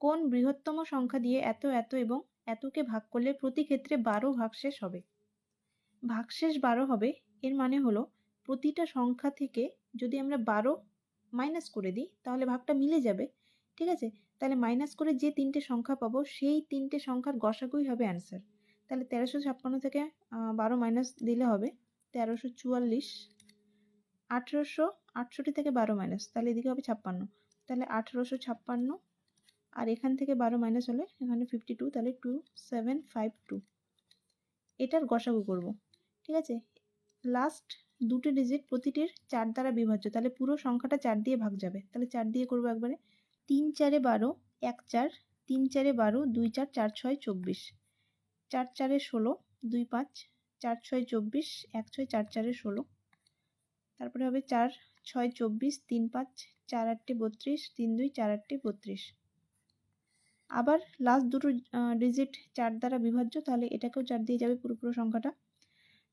কোন বৃহত্তম সংখ্যা দিয়ে এত এত এবং এতকে ভাগ করলে প্রতি ক্ষেত্রে বারো ভাগশেষ হবে? ভাগশেষ বারো হবে, এর মানে হলো প্রতিটা সংখ্যা থেকে যদি আমরা বারো মাইনাস করে দিই, তাহলে ভাগটা মিলে যাবে। ঠিক আছে? তাহলে মাইনাস করে যে তিনটে সংখ্যা পাবো, সেই তিনটে সংখ্যার গসাগুই হবে অ্যান্সার তাহলে তেরোশো ছাপ্পান্ন থেকে বারো মাইনাস দিলে হবে তেরোশো চুয়াল্লিশ, আঠেরোশো আটষট্টি থেকে বারো মাইনাস তাহলে এদিকে হবে ছাপ্পান্ন। তাহলে আঠেরোশো ছাপ্পান্ন আর এখান থেকে বারো মাইনাস হলে এখানে ফিফটি টু তাহলে টু সেভেন ফাইভ টু এটার গসাগু করব, ঠিক আছে? লাস্ট দুটো ডিজিট প্রতিটির চার দ্বারা বিভাজ্য, তাহলে পুরো সংখ্যাটা চার দিয়ে ভাগ যাবে। তাহলে চার দিয়ে করব একবারে। তিন চারে বারো, এক চার, তিন চারে বারো, দুই চার চার ছয়, চব্বিশ। চার চারে ষোলো, দুই পাঁচ, চার ছয়, চব্বিশ, এক ছয়, চার চারে ষোলো। তারপরে হবে চার ছয়, চব্বিশ, তিন পাঁচ, চার আটটে বত্রিশ, তিন দুই, চার আটটে বত্রিশ। আবার লাস্ট দুটো ডিজিট চার দ্বারা বিভাজ্য, তাহলে এটাকেও চার দিয়ে যাবে পুরো পুরো সংখ্যাটা।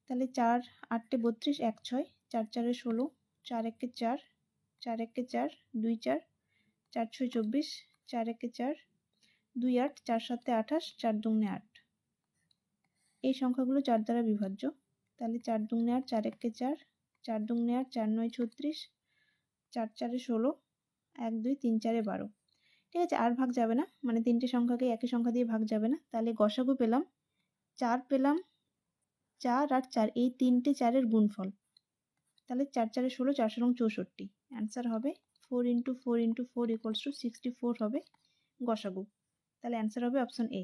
তাহলে চার আটটে বত্রিশ, এক ছয়, চার চারে ষোলো, চার একে চার চার একে চার, দুই চার চার ছয় চব্বিশ, চার একে চার, দুই আট, চার সাতে আঠাশ, চার দুগুণে আট। এই সংখ্যাগুলো চার দ্বারা বিভাজ্য। তাহলে চার দুগুণে আট, চার একে চার চার দুগুণে আট, চার নয় ছত্রিশ, চার চারে ষোলো, এক দুই, তিন চারে বারো। ঠিক আছে, আর ভাগ যাবে না। মানে তিনটে সংখ্যাকে একই সংখ্যা দিয়ে ভাগ যাবে না। তাহলে গসাগু পেলাম, চার পেলাম, চার আর চার, এই তিনটে চারের গুণফল। তাহলে চার, চারে ষোলো চারশো রং চৌষট্টি। অ্যান্সার হবে four into four into four equals to sixty four হবে গসাগু। তাহলে অ্যান্সার হবে অপশন এ